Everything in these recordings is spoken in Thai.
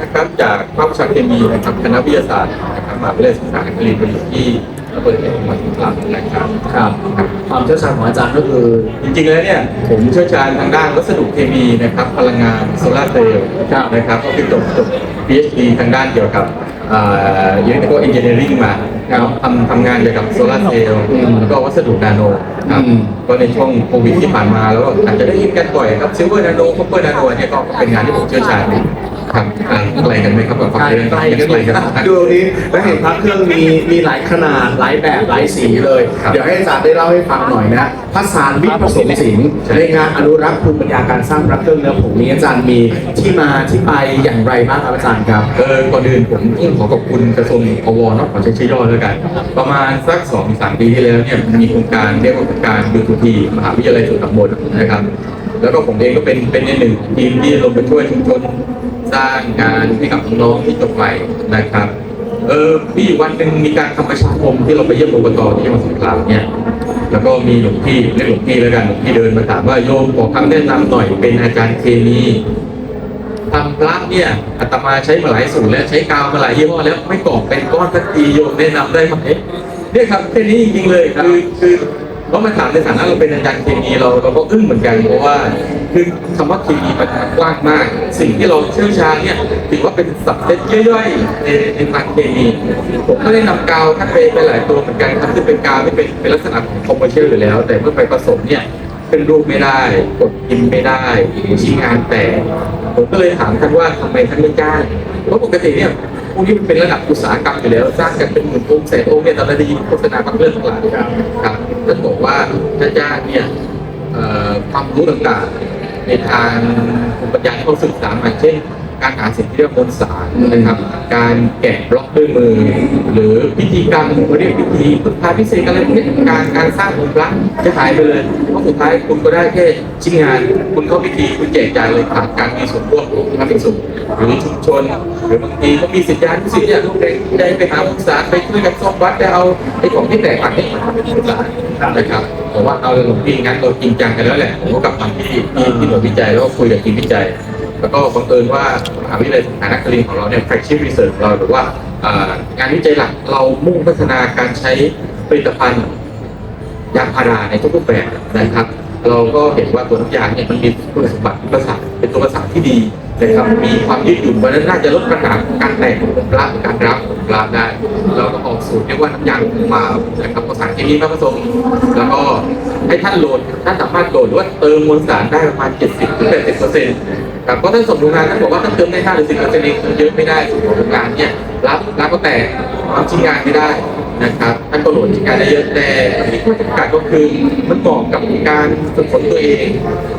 นะครับจากภาควิชาเคมีนะครับคณะวิทยาศาสตร์นะครับมหาวิทยาลัยศึกษาการีมาอยู่ที่ระเบิดแห่งมหาวิทยาลัยนะครับครับความเชี่ยวชาญของอาจารย์ก็คือ จริงๆแล้วเนี่ยผมเชี่ยวชาญทางด้านวัสดุเคมีนะครับพลังงานโซลาร์เซลล์นะครับก็คือจบจบ PhD ทางด้านเกี่ยวกับเอ่อ electrical engineering มาทำทำงานเกี่ยวกับโซลาร์เซลล์แล้วก็วัสดุนาโนครับก็ในช่วงโควิดที่ผ่านมาแล้วก็อาจจะได้ยินกันบ่อยครับซิลเวอร์นาโนคอปเปอร์นาโนเนี่ยก็เป็นงานที่ผมเชี่ยวชาญ ครับอ่าอะไรกันไหมครับกับความใกล้เรื่องใกล้กันอะไรอีกกันนะดูตรงนี้แล้วเห็นพระเครื่องมีมีหลายขนาดหลายแบบหลายสีเลยครับเดี๋ยวให้อาจารย์ได้เล่าให้ฟังหน่อยนะภาษานวิทย์ผสมศิลป์ใช่ในงานอนุรักษ์ภูมิปัญญาการสร้างพระเครื่องเนื้อผงนี้อาจารย์มีที่มาที่ไปอย่างไรบ้างครับอาจารย์ครับเออก่อนอื่นผมต้องขอขอบคุณกระทรวงอวเนาะขอใช้ชื่อย่อแล้วกัน ประมาณสักสองสามปีที่แล้วเนี่ยมีโครงการเรียกว่าโครงการยูทูทีมหาวิทยาลัยสุตำบลนะครับแล้วก็ผมเองก็เป็นเป็นในหนึ่งทีมที่ลงไปช่วยชุมชน สร้างงานให้กับน้องๆที่จบใหม่นะครับ เออมีอยู่วันหนึ่งมีการทำประชาคมที่เราไปเยี่ยมอบตที่จังหวัดสงขลาเนี่ยแล้วก็มีหลวงพี่เรียกหลวงพี่แล้วกันหลวงพี่เดินมาถามว่าโยมขอคำแนะนำหน่อยเป็นอาจารย์เคมีทำพระเนี่ยอาตมาใช้มาหลายสูตรแล้วใช้กาวมาหลายยี่ห้อแล้วไม่กรอบเป็นก้อนสักทีโยมแนะนำได้ไหมเนี่ยครับแค่นี้จริงๆเลยคือคือเพราะมาถามในฐานะเราเป็นอาจารย์เคมีเราเราก็อึ้งเหมือนกันเพราะว่า คือคำว่าเคมีมันมันกว้างมาก สิ่งที่เราเชี่ยวชาญเนี่ยถือว่าเป็นสับเซตย่อยๆในในทางเคมีผมก็ได้นำกาวท่านไปไปหลายตัวเหมือนกันครับซึ่งเป็นกาวที่เป็นเป็นลักษณะของคอมเมอร์เชียลอยู่แล้ว แต่เมื่อไปผสมเนี่ยขึ้นรูปไม่ได้ กดพิมพ์ไม่ได้ชิ้นงานแตกผมก็เลยถามท่านว่าทำไมท่านไม่จ้างเพราะปกติเนี่ยพวกนี้มันเป็นระดับอุตสาหกรรมอยู่แล้วสร้างกันเป็นหมื่นองค์แสนองค์เนี่ยตอนเราได้ยินโฆษณาบางเรื่องทั้งหลายครับท่านบอกว่าถ้าจ้างเนี่ยความรู้ต่างๆ ในทางภูมิปัญญาที่เขาศึกษามาเช่น การหาสิ่งที่เรียกว่ามวลสารนะครับ การแกะบล็อกด้วยมือ หรือพิธีกรรมเขาเรียกพิธีพุทธาพิเศษอะไรพวกนี้การการสร้างองค์พระจะหายไปเลยเพราะสุดท้ายคุณก็ได้แค่ชิ้นงาน คุณเข้าพิธีคุณแจกจ่ายเลยขาดการมีส่วนร่วมของพระภิกษุหรือชุมชน หรือบางทีก็มีสิทธิานุสิทธิ์เนี่ยลูกเด็กได้ไปหาองค์สารไปช่วยกันซ่อมวัดได้เอาไอ้ของที่แตกหักนี่มาเป็นองค์สารนะครับผมว่าเอาหลวงพี่งั้นเราจริงจังกันแล้วแหละผมก็กลับมาที่ที่ที่หน่วยวิจัยแล้วก็คุยกับทีมวิจัย แล้วก็บังเอิญว่ามหาวิทยาลัยสงขลานครินทร์ของเราเนี่ย flagship research ของเราหรือว่างานวิจัยหลักเรามุ่งพัฒนาการใช้ผลิตภัณฑ์ยางพาราในทุกรูปแบบนะครับ เราก็เห็นว่าตัวน้ำยางเนี่ยมันมีคุณสมบัติประสาทเป็นตัวประสาทที่ดีนะครับมีความยืดหยุ่นเพราะนั้นน่าจะลดปัญหาการแตกของปลาการรับของปลาได้เราก็ออกสูตรเรียกว่าน้ำยางมานะครับประสานเคมีมาผสม แล้วก็ให้ท่านโหลดท่านสามารถโหลดหรือว่าเติมมวลสารได้ประมาณ 70-80%ถึง80%เปอร์เซ็นต์ ครับเพราะท่านส่งโรงานท่านบอกว่าท่านเติมได้ห้าหรือสิบเปอร์เซ็นต์เองเยอะไม่ได้ส่งโรงงานเนี่ยรับรับก็แต่ทำชิ้นงานไม่ได้นะครับท่านก็โหลดชิ้นงานได้เยอะแต่ที่ข้อจำกัดก็คือมันเหมาะกับการฝึกฝนตัวเอง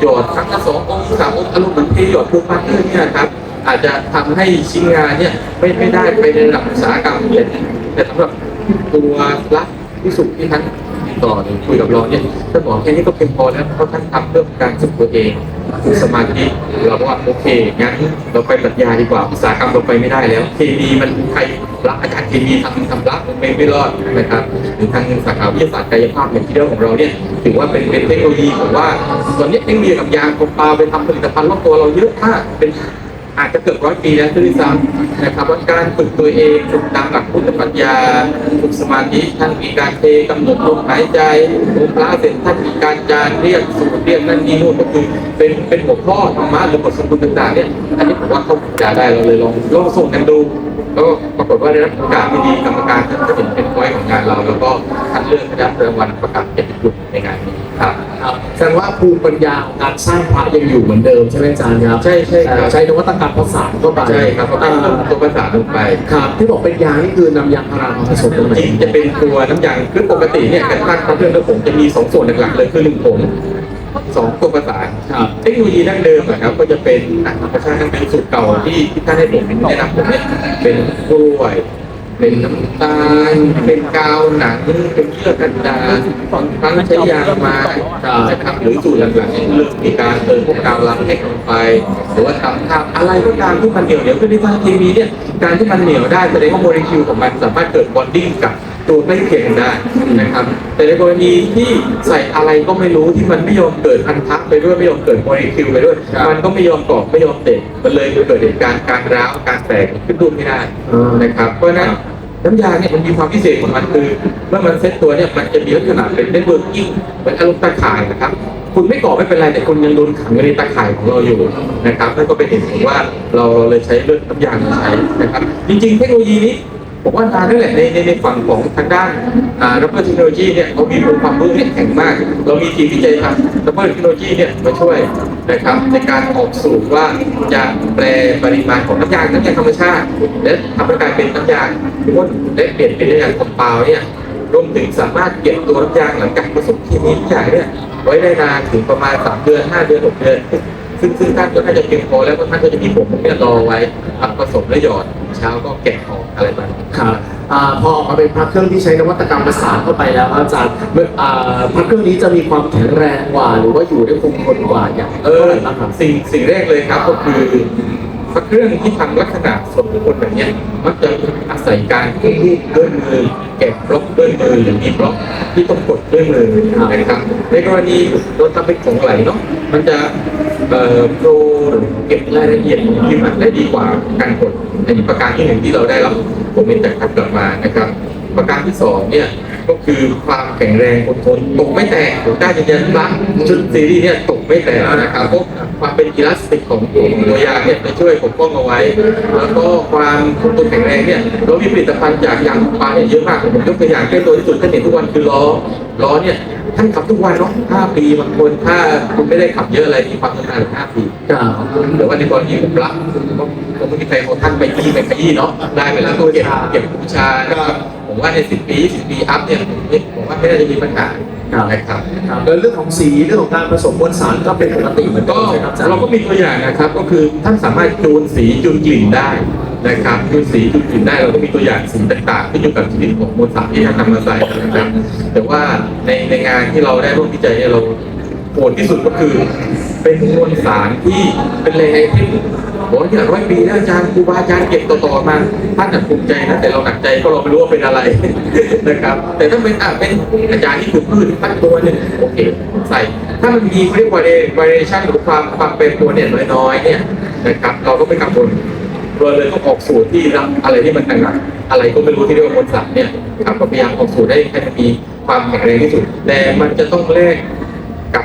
หยอดครั้งละสององค์สามองค์อารมณ์เหมือนเทหยอดพวกพันเตอร์เนี่ยครับอาจจะทำให้ชิ้นงานเนี่ยไม่ไม่ได้ไปในระดับอุตสาหกรรมแต่แต่สำหรับตัวรับที่สุดที่ท่านติดต่อหรือคุยกับเราเนี่ยท่านบอกแค่นี้ก็เพียงพอแล้วเพราะท่านทำเพื่องการฝึกตัวเอง คือสมาธิเราก็ว่าโอเคงั้นเราไปปรัชญาดีกว่าอุตสาหกรรมเราไปไม่ได้แล้วเคมีมันใครรักอาจารย์เคมีทำทำรักมันไม่ไม่รอดนะครับหรือทางสาขาวิทยาศาสตร์กายภาพอย่างที่เรื่องของเราเนี่ยถือว่าเป็นเป็นเทคโนโลยีผมว่าตอนนี้เทคโนโลยีกับยางของปลาไปทำผลิตภัณฑ์รอบตัวเราเยอะมากเป็น อาจจะเกือบร้อยปีแล้วด้วยซ้ำนะครับว่าการฝึกตัวเองฝึกตามหลักพุทธปรัชญาฝึกสมาธิท่านมีการเทกำหนดลมหายใจลมพระเสร็จท่านมีการจานเรียกสูตรเรียกนั่นนี่นู่นก็คือเป็นเป็นหัวข้อธรรมะหรือบทสวดมนต์ต่างๆเนี่ยอันนี้ผมว่าเขาจะได้เราเลยลองลองส่งกันดูแล้วก็ปรากฏว่าได้รับโอกาสที่ดีกรรมการท่านก็เห็นเป็นพอยของงานเรา แล้วก็ท่านเลือกได้รับรางวัลประกาศเกียรติคุณในงานนี้ ครับครับแสดงว่าภูมิปัญญาของการสร้างพระยังอยู่เหมือนเดิมใช่ไหมอาจารย์ครับใช่ใช่ครับแต่ใช้นวัตกรรมผสานเข้าไปใช่ครับเพราะเป็นเรื่องตัวภาษานลงไป ครับ ที่บอกเป็นยางนี่คือนำยางพารามาผสมตรงไหนจริงจะเป็นตัวน้ำยางคือปกติเนี่ยการตั้งเครื่องกระผมจะมีสองส่วนหลักๆเลยคือหนึ่งผงสองตัวประสานครับ เทคโนโลยีดั้งเดิมอะครับก็จะเป็นอะธรรมชาติเป็นสูตรเก่าที่ที่ท่านให้ผมแนะนำผมเนี่ยเป็นกล้วย เป็นน้ำตาล เป็นกาวหนัง เป็นเชือกกันดาษทั้งใช้ยางมานะครับหรือสูตรหลังๆเนี่เริ่มมีการเติมพวกกาวล้างเทคลงไป หรือว่าทำข้าวอะไรก็ตามที่มันเหนียวเหนียวขึ้นในทางเคมีเนี่ยการที่มันเหนียวได้แสดงว่าโมเลกุลของมันสามารถเกิดบอนดิ้งกับ ตัวใกล้เคียงกันได้นะครับ แต่ในกรณีที่ใส่อะไรก็ไม่รู้ที่มันไม่ยอมเกิดพันธะไปด้วยไม่ยอมเกิดโมเลกุลไปด้วยครับมันก็ไม่ยอมเกาะไม่ยอมเตะมันเลยเกิดเหตุการณ์การร้าวการแตกขึ้นรูปไม่ได้อ่านนะครับ เพราะฉะนั้นน้ำยาเนี่ยมันมีความพิเศษของมันคือเมื่อมันเซ็ตตัวเนี่ยมันจะมีลักษณะเป็นเน็ตเวิร์กิ่งเหมือนอารมณ์ตาข่ายนะครับ คุณไม่ก่อไม่เป็นไรแต่คุณยังโดนขังอยู่ในตาข่ายของเราอยู่นะครับนั่นก็เป็นเหตุผลว่าเราเลยใช้เลือดน้ำยามาใช้นะครับ จริง ๆ เทคโนโลยีนี้ ผมว่านานนั่แหละในในในฝั่งของทางด้านอ่าดับเบิลเทคโนโลยีเนี่ยเขามีองค์ความรู้เนี่ยแข็งมาก เรามีทีมวิจัยทำดับเบิลเทคโนโลยีเนี่ยมาช่วยนะครับในการออกสูตรว่าจะแปลปริมาณของน้ำยางน้ำยางธรรมชาติ และทำให้กลายเป็นน้ำยาพ่นและเปลี่ยนเป็นน้ำยาคอมเปาเนี่ยรวมถึงสามารถเก็บตัวน้ำยางหลังจากผสมเคมีทุกอย่างเนี่ยไว้ได้นานถึงประมาณ3เดือน5เดือน6เดือน ซึ่งซึ่งท่านก็น่าจะเพียงพอแล้วก็ท่านก็จะมีผมเนี่ยรอไว้เอาผสมและหยอดเช้าก็แกะออกอะไรแบบนี้ครับอ่าพอออกมาเป็นพระเครื่องที่ใช้นวัตกรรมประสานเข้าไปแล้วอาจารย์เมื่ออ่าพระเครื่องนี้จะมีความแข็งแรงกว่า หรือว่าอยู่ได้คงทนกว่าอย่างเออท่าไหร่บ้างครับสิ่งสิ่งแรกเลยครับก็คือพระเครื่องที่ทำลักษณะส่วนบุคคลแบบเนี้ยมักจะอาศัยการขึ้นรูปด้วยมือแกะบล็อกด้วยมือหรือมีบล็อกที่ต้องกดด้วยมือนะครับในกรณีเราทำเป็นของไหลเนาะมันจะเอ่อ โปรเก็บรายละเอียดของพิมพ์ได้ดีกว่าการกดอันนี้ประการที่หนึ่งที่เราได้รับผมเป็นจากท่านกลับมานะครับ ประการที่สองเนี่ย ก็คือความแข็งแรงอดทนตกไม่แตกผมกล้ายืนยันว่าชุดซีรีส์เนี่ยตกไม่แตกนะครับเพราะความเป็นอิลาสติกของตัวตัวยางเนี่ยจะช่วยปกป้องเอาไว้ แล้วก็ความคงทนแข็งแรงเนี่ยเรามีผลิตภัณฑ์จากยางปลาเนี่ยเยอะมากผมยกตัวอย่างใกล้ตัวที่สุดท่านเห็นทุกวันคือล้อล้อเนี่ยท่านขับทุกวันเนาะ5ปีบางคนถ้าคุณไม่ได้ขับเยอะอะไรมีความทนทานถึง5ปีครับแต่ว่าในกรณีผมรักก็ก็ไม่มีใครเอาท่านไปยี่ไปขยี้เนาะได้เวลาตัวเก็บเก็บบูชานะครับ ผมว่าในสิบปีสิบปีอัพเนี่ยผมไม่ผมว่าไม่น่าจะมีปัญหานะครับครับแล้วเรื่องของสีเรื่องของการผสมมวลสารก็เป็นปกติเหมือนกัก็นใช่ไหมครับอาจารย์เราก็มีตัวอย่างนะครับ ก็คือท่านสามารถจูนสีจูนกลิ่นได้นะครับจูนสีจูนกลิ่นได้เราก็มีตัวอย่างสีต่างๆขึ้นอยู่กับชนิดของมวลสารที่ท่านนำมาใส่นะครับ แต่ว่าในในงานที่เราได้ร่วมวิจัยเนี่ยเราโหดที่สุดก็คือ เป็นมวลสารที่เป็นแรงไอเทม บอกว่าเนี่ยร้อยปีแล้วอาจารย์ครูบาอาจารย์เก็บต่อๆมาท่านน่ะภูมิใจนะแต่เราหนักใจก็เราไม่รู้ว่าเป็นอะไรนะครับ แต่ถ้าเป็นอะเป็นอาจารย์ที่คือพืชตั้งตัวหนึ่งโอเคใส่ ถ้ามันมีเขาเรียกว่า variation หรือความความเป็นตัวเนี่ยน้อยๆเนี่ยนะครับเราก็ไม่กังวลเราเลยต้องออกสูตรที่รับอะไรที่มันหนักๆอะไรก็ไม่รู้ที่เรียกว่ามวลสารเนี่ยครับพยายามออกสูตรให้ให้มันมีความแข็งแรงที่สุด แต่มันจะต้องแลกกับ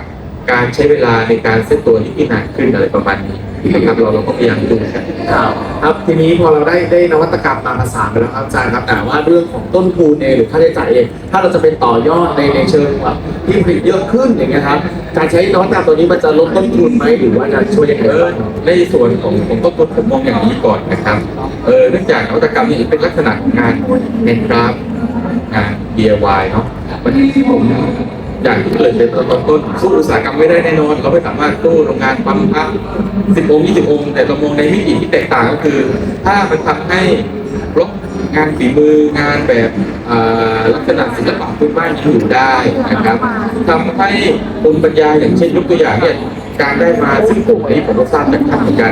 การใช้เวลาในการเซตตัวที่นานขึ้นอะไรประมาณนี้ นะครับเราเราก็พยายามดูกันครับครับทีนี้พอเราได้ได้นวัตกรรมมาผสานไปแล้วครับอาจารย์ครับแต่ว่าเรื่องของต้นทุนเองหรือค่าใช้จ่ายเองถ้าเราจะเป็นต่อยอดในในเชิงแบบที่ผลิตเยอะขึ้นอย่างเงี้ยครับการใช้นวัตกรรมตัวนี้มันจะลดต้นทุนไหมหรือว่าจะช่วยยังไงเออบ้างครับ ในส่วนของของต้นทุนผมมองอย่างนี้ก่อนนะครับ เออเนื่องจากนวัตกรรมนี้เป็นลักษณะของงานงานคราฟต์งาน DIY เนาะมันผม อย่างที่เกริดในตอนต้นสู้อุตสาหกรรมไม่ได้แน่นอน เราไม่สามารถสู้โรงงานปั๊มพักสิบองค์ยี่สิบองค์แต่เรามองในมิติที่แตกต่างก็คือ ถ้ามันทำให้ลบงานฝีมืองานแบบลักษณะศิลปะพื้นบ้านอยู่ได้นะครับทำให้ภูมิปัญญาอย่างเช่นยกตัวอย่างเนี่ย การได้มาซึ่งผมอันนี้ผมก็ทราบจากท่านเหมือนกัน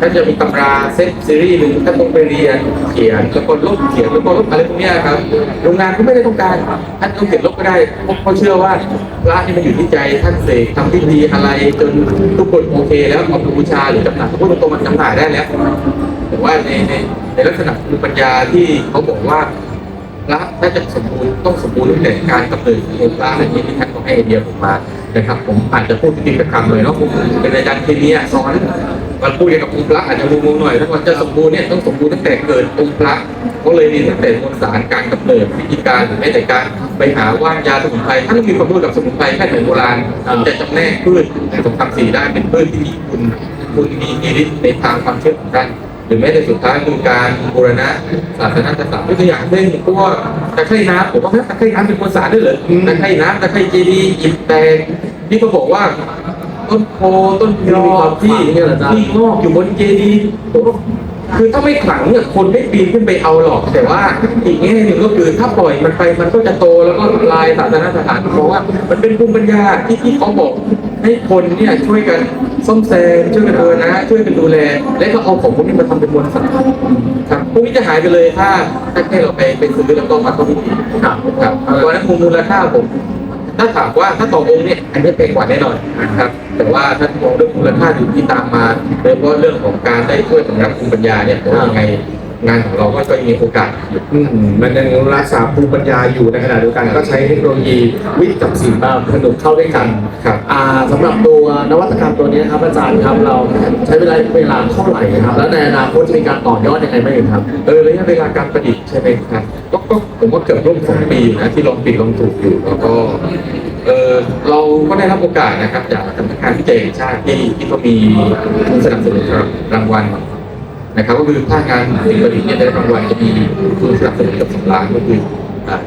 ท่านจะมีตำราเซตซีรีส์หนึ่งท่านต้องไปเรียนเขียนแล้วก็ลบเขียนแล้วก็ลบอะไรพวกนี้ครับโรงงานก็ไม่ได้ต้องการท่านต้องเขียนลบก็ได้เพราะเชื่อว่าพระนี่มันอยู่ที่ใจท่านเสกทำพิธีอะไรจนทุกคนโอเค แล้วเอาไปบูชาหรือจำหน่ายพูดตรงๆมันจำหน่ายได้แล้วแต่ว่าในในในลักษณะคือปัญญาที่เขาบอกว่าพระถ้าจะสมบูรณ์ต้องสมบูรณ์ตั้งแต่การกำเนิดของพระอะไรนี้ที่ท่านก็ให้ไอเดียผมมา นะครับผมอาจจะพูดผิดกับคำเลยเนาะผมเป็นอาจารย์เคมีสอนมันพูดเกี่ยวกับองค์พระอาจจะงงๆหน่อยถ้ามันจะสมบูรณ์เนี่ยต้องสมบูรณ์ตั้งแต่เกิดองค์พระก็เลยเรียนตั้งแต่มวลสารการกำเนิดวิธีการหรือแม้แต่การไปหาว่านยาสมุนไพรท่านมีความรู้กับสมุนไพรแพทย์แผนโบราณจะจำแนกพืชสมคำสีได้เป็นพืชที่มีคุณคุณมีมีฤทธิ์ในทางความเชื่อของท่านหรือแม้แต่สุดท้ายคือการบูรณะศาสนาศาสตร์ตัวอย่างเช่นพวก ตะไคร่น้ำผมว่าตะไคร่น้ำเป็นมวลสารด้วยเหรอตะไคร่น้ำตะไคร่เจดีย์อิฐแตกที่เขาบอกว่าต้นโพต้นยอที่ที่งอกอยู่บนเจดีย์คือถ้าไม่ขลังเนี่ยคนไม่ปีนขึ้นไปเอาหรอก แต่ว่าอีกแง่หนึ่งก็คือถ้าปล่อยมันไปมันก็จะโตแล้วก็ทำลายศาสนาสถานเพราะว่า มันเป็นภูมิปัญญาที่ที่เขาบอกให้คนเนี่ยช่วยกัน ซ่อมแซมช่วยกันบูรณะช่วยกันดูแล และก็เอาของพวกนี้มาทำเป็นมวลสารครับพวกนี้จะหายไปเลยถ้าถ้าแค่เราไปไปซื้อแล้วก็มาต้องพิธีครับครับเพราะนั้นมูลค่าผมถ้าถามว่าถ้าต่อองค์เนี่ยอันนี้แพงกว่าแน่นอนนะครับ แต่ว่าถ้ามองเรื่องมูลค่าที่ตามมาโดยเฉพาะเรื่องของการได้ช่วยสำนักภูมิปัญญาเนี่ยผมว่ายังไง งานของเราก็ยังมีโอกาสอยู่มันยังรักษาภูมิปัญญาอยู่ในขณะเดียวกันก็ใช้เทคโนโลยีวิทย์กับศิลป์มผนวกเข้าด้วยกันครับอ่าสำหรับตัวนวัตกรรมตัวนี้ครับอาจารย์ครับเราใช้เวลาเวลาเท่าไหร่ครับ แล้วในอนาคตจะมีการต่อยอดยังไงบ้างครับเออระยะเวลาการประดิษฐ์ใช่ไหมครับก็ผมว่าเกือบร่วมสองปีอยู่นะที่ลองผิดลองถูกอยู่แล้วก็เออเราก็ได้รับโอกาสนะครับจากสำนักงานวิจัยชาติที่ที่เขามีทุนสนับสนุนสำหรับรางวัล นะครับก็คือถ้างานสิ่งประดิษฐ์เนี่ยได้รางวัลจะมีทุนสนับสนุนกับสองล้านก็คือ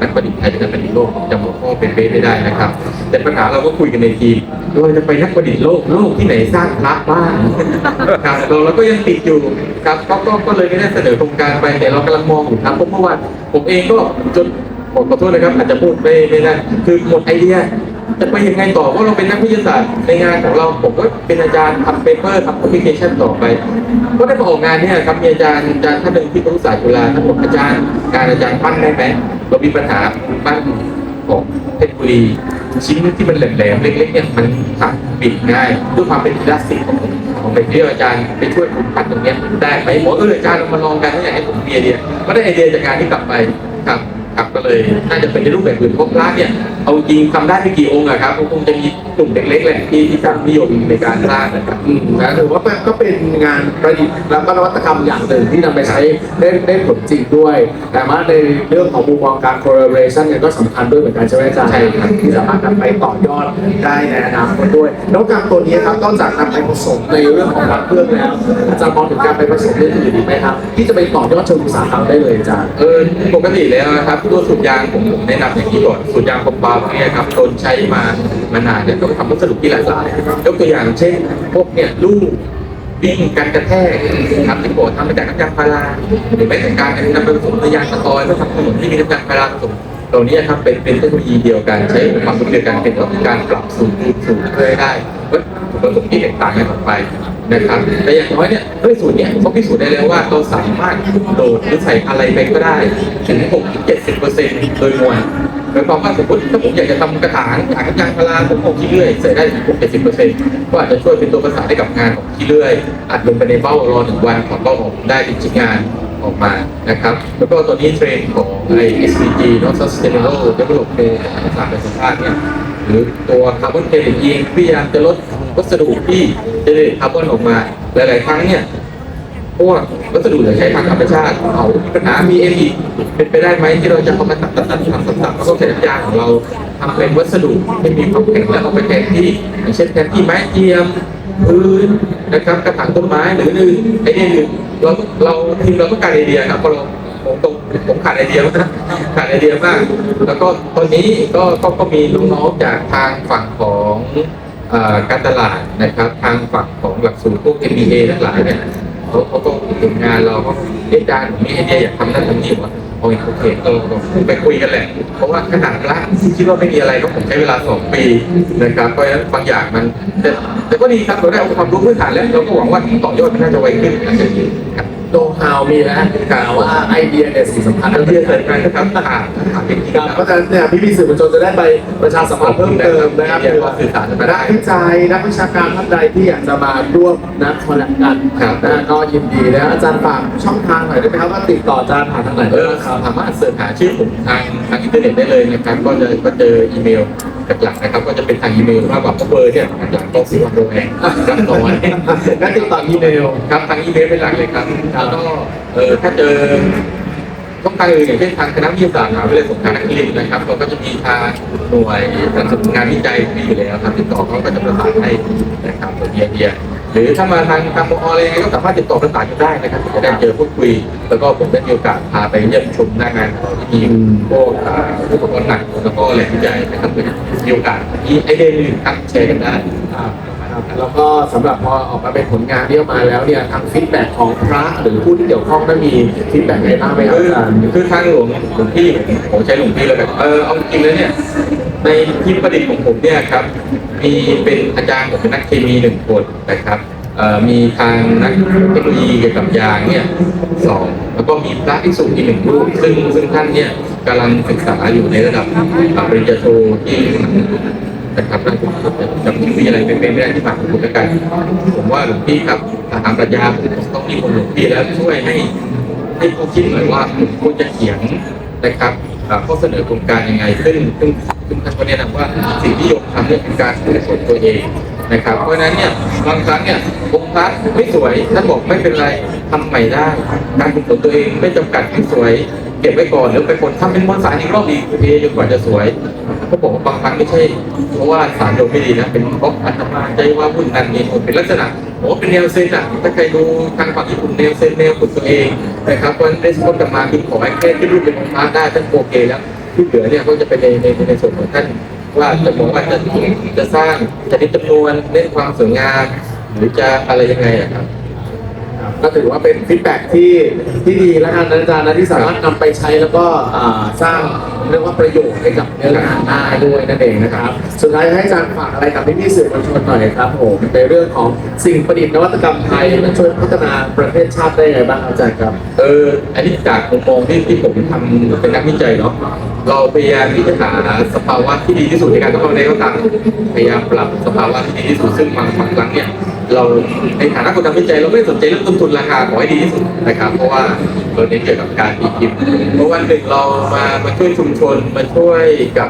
นักประดิษฐ์ไทยและนักประดิษฐ์โลกจำหัวข้อเป็นไปไม่ได้นะครับ แต่ปัญหาเราก็คุยกันในทีมเราจะไปนักประดิษฐ์โลกโลกที่ไหนสร้างพระบ้างครับเราเราก็ยังติดอยู่ครับก็ก็ก็เลยไม่ได้เสนอโครงการไปแต่เรากำลังมองอยู่ครับเพราะเมื่อวานผมเองก็จนขอโทษนะครับอาจจะพูดไม่ไม่ได้คือหมดไอเดีย จะไปยังไงต่อเพราะเราเป็นนักวิทยาศาสตร์ ในงานของเราผมก็เป็นอาจารย์ทำเปเปอร์ทำแอปพลิเคชันต่อไปก็ได้มาออกงานเนี่ยครับมีอาจารย์อาจารย์ท่านหนึ่งที่ครุศาสตร์จุฬาท่านบอกอาจารย์การอาจารย์ปั้นได้ไหมเรามีปัญหาปั้นของเพชรบุรีชิ้นที่มันแหลมๆเล็กๆเนี่ยมันหักบิดง่ายด้วยความเป็นพลาสติกของผมไปเรียกอาจารย์ไปช่วยผมปัดตรงเนี้ยได้ไหมบอกเอออาจารย์มาลองกันถ้าอยากให้ผมมีไอเดียก็ได้ไอเดียจากงานที่กลับไปครับ ครับก็เลยน่าจะเป็นในรูปแบบอื่นเพราะพระเนี่ยเอาจริงทำได้ไม่กี่องค์อะครับคงจะมีกลุ่มเล็กๆแหละที่ที่สร้างนิยมในการสร้างนะครับอืมนะถือว่าเป็นก็เป็นงานประดิษฐ์แล้วก็นวัตกรรมอย่างหนึ่งที่นำไปใช้ได้ได้ผลจริงด้วย แต่ว่าในเรื่องของมุมมองการ collaboration เนี่ยก็สำคัญด้วยเหมือนกันใช่ไหมอาจารย์ใช่ครับที่สามารถนำไปต่อยอดได้ในอนาคตด้วยนวัตกรรมตัวนี้ครับนอกจากนำไปผสมในเรื่องของรักเครื่องแล้วอาจารย์มองถึงการไปผสมเรื่องอื่นอีกไหมครับที่จะไปต่อยอดเชิงอุตสาหกรรมได้เลยอาจารย์เออปกติแล้วนะครับตัวสูตรยางผมผมแนะนำอย่างนี้ก่อนสูตรยางคอมเปาเนี่ยครับทนใช้มามานานเนี่ยต้องทำวัสดุที่หลากหลายยกตัวอย่างเช่นพวกเนี่ยลูกวิ่งกันกระแทกครับที่บอกทำมาจากน้ำยางพาราหรือแม้แต่การนำไปผสมในยางสะตอยเพื่อทำถนนที่มีน้ำยางพาราผสมตรงนี้ครับเป็นเป็นเทคโนโลยีเดียวกันใช้ความรู้เดียวกันเป็นการปรับสูตรสูตรเพื่อให้ได้วัตถุประสงค์ที่แตกต่างกันออกไป นะครับ แต่อย่างน้อยเนี่ยด้วยสูตรเนี่ยเขาพิสูจน์ได้แล้วว่าเราสามารถโดดหรือใส่อะไรไปก็ได้ถึง6-70%โดยมวลโดยความว่าสมมติถ้าผมอยากจะทำกระถางจากน้ำยางพาราผมเอาขี้เลื่อยใส่ได้ถึง6-70%ก็อาจจะช่วยเป็นตัวประสานให้กับงานของขี้เลื่อยอัดลงไปในเบ้ารอหนึ่งวันถอดเบ้าออกได้จริงๆงานออกมานะครับ แล้วก็ตัวนี้เทรนของไอ้ SDG เนาะ Sustainable Development ภาษาเป็นสัมภารเนี่ยหรือตัวคาร์บอนเครดิตเองพยายามจะลด วัสดุที่จะได้คาร์บอนออกมา หลาย ๆ ครั้งเนี่ยพวกวัสดุเหลือใช้ทางธรรมชาติเอาปัญหามีเอ็มอีกเป็นไปได้ไหมที่เราจะเอามาตัดตัดตัดตัดตัดตัดแล้วก็ใช้น้ำยาของเราทำเป็นวัสดุที่มีความแข็งและเอาไปแทนที่อย่างเช่นแทนที่ไม้เทียมพื้นนะครับกระถางต้นไม้หรืออื่นไอเดียอื่นเราเราทีมเราต้องการไอเดียครับเพราะเราผมตรงผมขาดไอเดียมากขาดไอเดียมาก แล้วก็ตอนนี้ก็ก็มีน้องๆจากทางฝั่งของ การตลาดนะครับ ทางฝั่งของหลักสูตรพวก MBA ทั้งหลายเนี่ยเขาเขาก็เห็นงานเราก็เอ๊ะอาจารย์ผมมีไอเดียอยากทำนั่นทำนี่วะโอ้ยโอเคเออก็ไปคุยกันแหละ เพราะว่าขนาดละคิดว่าไม่มีอะไรก็ผมใช้เวลาสองปีนะครับเพราะฉะนั้นบางอย่างมันแต่แต่ก็ดีครับเราได้เอาความรู้พื้นฐานแล้วเราก็หวังว่าต่อยอดมันน่าจะไวขึ้นอาจจะครับ โน้ตฮาวมีแล้วแต่ว่าไอเดียเนี่ยสิ่งสำคัญอันเดียเสริมกันนะครับขาดขาดเป็นที่ครับครับเพราะฉะนั้นเนี่ยพี่พี่ๆสื่อมวลชนจะได้ไปประชาสัมพันธ์เพิ่มเติมนะครับเดี๋ยวเราสื่อสารกันมาได้นักวิจัยนักวิชาการท่านใดที่อยากจะมาร่วมนะคอลแลบกันครับนะก็ยินดีนะอาจารย์ฝากช่องทางหน่อยได้ไหมครับว่าติดต่ออาจารย์ผ่านทางไหนเอได้อบ้างครับสามารถเสิร์ชหาชื่อผมทางทางอินเทอร์เน็ตได้เลยนะครับก็จะก็เจออีเมล หลักๆนะครับก็จะเป็นทางอีเมลมากกว่าเพราะเบอร์เนี่ยหลักๆก็คือความระแวงรับน้อยงั้นติดต่ออีเมลครับทางอีเมลเป็นหลักเลยครับแล้วก็เออถ้าเจอต้องทางอื่นอย่างเช่นทางคณะวิทยาศาสตร์มหาวิทยาลัยสงขลานครินทร์นะครับเราก็จะมีทางหน่วยทางสำนักงานวิจัยมีอยู่แล้วครับติดต่อเขาก็จะประสานให้นะครับตัวเดียเดีย หรือถ้ามาทางทางมออะไรยังไงก็สามารถติดต่อประสานกันได้นะครับจะได้เจอพูดคุย แล้วก็ผมได้มีโอกาสพาไปเยี่ยมชมหน้างานของเราที่มีพวกอ่าอุปกรณ์หนักแล้วก็แหล่งวิจัยนะครับมีโอกาสมีไอเดียอื่นครับแชร์กันได้ครับครับแล้วก็สำหรับพอออกมาเป็นผลงานที่ออกมาแล้วเนี่ยทางฟีดแบ็กของพระหรือผู้ที่เกี่ยวข้องได้มีฟีดแบ็กไงบ้างไหมครับคืออาจารย์คือทางหลวงหลวงพี่ผมใช้หลวงพี่แล้วแบบเออเอาจริงแล้วเนี่ยในทีมประดิษฐ์ของผมเนี่ยครับ มีเป็นอาจารย์เป็นนักเคมีหนึ่งคนนะครับมีทางนักเทคโนโลยีเกี่ยวกับยางเนี่ยสองแล้วก็มีพระภิกษุอีกหนึ่งรูปซึ่งซึ่งท่านเนี่ยกำลังศึกษาอยู่ในระดับปริญญาโทที่นะครับราชจำชื่อวิทยาลัยเป็นไม่ได้ที่ผ่านคุณแล้วกันผมว่าหลวงพี่ครับทางปรัชญาผมต้องมีคนหลวงพี่แล้วช่วยให้ให้เขาคิดหน่อยว่าควรจะเขียนนะครับข้อเสนอโครงการยังไงซึ่งซึ่ง ซึ่งท่านก็แนะนำว่าสิ่งที่โยมทำเนี่ยเป็นการฝึกฝนตัวเองนะครับ เพราะฉะนั้นเนี่ยบางครั้งเนี่ยองค์พระไม่สวยท่านบอกไม่เป็นไรทำใหม่ได้ การฝึกฝนตัวเองไม่จำกัดที่สวยเก็บไว้ก่อนหรือไปคนทำเป็นมวลสารอีกรอบอีกเทจนกว่าจะสวยเขาบอกว่าบางครั้งไม่ใช่ เพราะว่าสารโยมไม่ดีนะเป็นเพราะอัตมาใจว่าวุ่นนั่นนี่เป็นลักษณะโอ้เป็นแนวเซนอะถ้าใครดูทางฝั่งญี่ปุ่นแนวเซนแนวฝึกตัวเองนะครับเพราะฉะนั้นได้สมมติกลับมาคือขอให้แค่ที่รูปเป็นองค์พระได้ท่านโอเคแล้ว ที่เหลือเนี่ยก็จะเป็นในในในส่วนของท่านว่าจะบอกว่าจะจะสร้างจะเน้นจำนวนเน้นความสวยงามหรือจะอะไรยังไงอะครับ ก็ถือว่าเป็นฟีดแบ็กที่ที่ดีแล้วกันนะอาจารย์นะที่สามารถนำไปใช้แล้วก็อ่าสร้างเรียกว่าประโยชน์ให้กับเนื้องานได้ด้วยนั่นเองนะครับ สุดท้ายให้อาจารย์ฝากอะไรกับพี่ๆสื่อมวลชนหน่อยครับผมในเรื่องของสิ่งประดิษฐ์นวัตกรรมไทยมันช่วยพัฒนาประเทศชาติได้ยังไงบ้างครับอาจารย์ครับ เอออันนี้จากมุมมองที่ที่ผมทำเป็นนักวิจัยเนาะ เราพยายามที่จะหาสภาวะที่ดีที่สุดในการทำอะไรก็ตามพยายามปรับสภาวะที่ดีที่สุดซึ่งบางบางครั้งเนี่ยเราในฐานะคนทำวิจัยเราไม่สนใจเรื่องต้นทุนราคาขอให้ดีที่สุดนะครับ เพราะว่าเราเน้นเกี่ยวกับการอีกิมเพราะวันหนึ่งเรามามาช่วยชุมชนมาช่วยกับ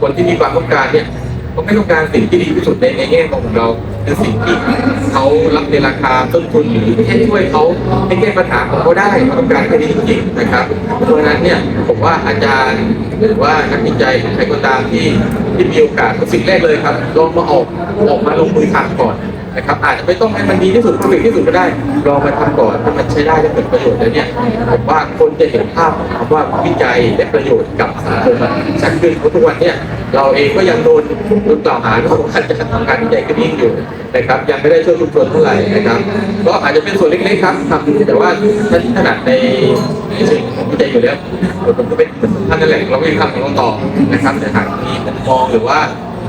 คนที่มีความต้องการเนี่ย เขาไม่ต้องการสิ่งที่ดีที่สุดในแง่ของเราคือสิ่งที่เขารับในราคาต้นทุนหรือแค่ช่วยเขาให้แก้ปัญหาของเขาได้เขาต้องการแค่นี้จริงๆนะครับเพราะฉะนั้นเนี่ยผมว่าอาจารย์หรือว่านักวิจัยใครก็ตามที่ที่มีโอกาสสิ่งแรกเลยครับลองมาออกออกมาลงมือทำก่อน นะครับอาจจะไม่ต้องให้มันดีที่สุดเฟกที่สุดก็ได้ลองมาทำก่อนถ้ามันใช้ได้และเกิดประโยชน์แล้วเนี่ยผมว่าคนจะเห็นภาพคำว่าวิจัยและประโยชน์กับสังคมอะชัดขึ้นเพราะทุกวันเนี่ยเราเองก็ยังโดนโดนกล่าวหาว่าจะทำการวิจัยก็ยิ่งอยู่นะครับ ยังไม่ได้ช่วยชุมชนเท่าไหร่นะครับ ก็อาจจะเป็นส่วนเล็กๆครับทำแต่ว่าท่านถนัดในในเชิงของวิจัยอยู่แล้วผมก็เป็นท่านนั่นแหละเราก็ยังทำของเราต่อนะครับแต่หากมีมุมมองหรือว่า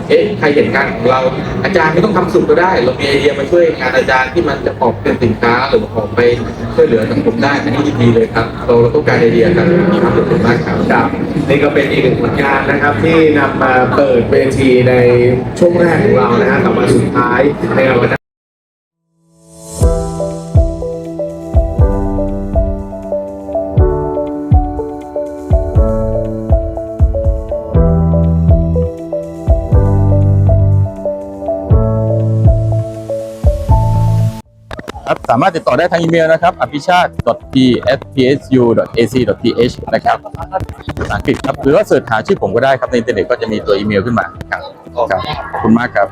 เอ๊ะใครเห็นงานของเรา อาจารย์ไม่ต้องทำสุดก็ได้ เรามีไอเดียมาช่วยงานอาจารย์ที่มันจะออกเป็นสินค้าหรือออกไปช่วยเหลือสังคมได้อันนี้ยินดีเลยครับเราเราต้องการไอเดียครับมีความขอบคุณมากครับครับนี่ก็เป็นอีกหนึ่งผลงานนะครับ ที่นำมาเปิดเวทีในช่วงแรกของเรานะฮะกับวันสุดท้ายในวันามารถติดต่อได้ทางอีเมลนะครับอภิชาติ .pspsu.ac.th นะครับภาษาอังกฤษครับหรือว่าเสิร์ชหาชื่อผมก็ได้ครับในอินเทอร์เน็ตก็จะมีตัวอีเมลขึ้นมาครับครับขอบคุณมากครับ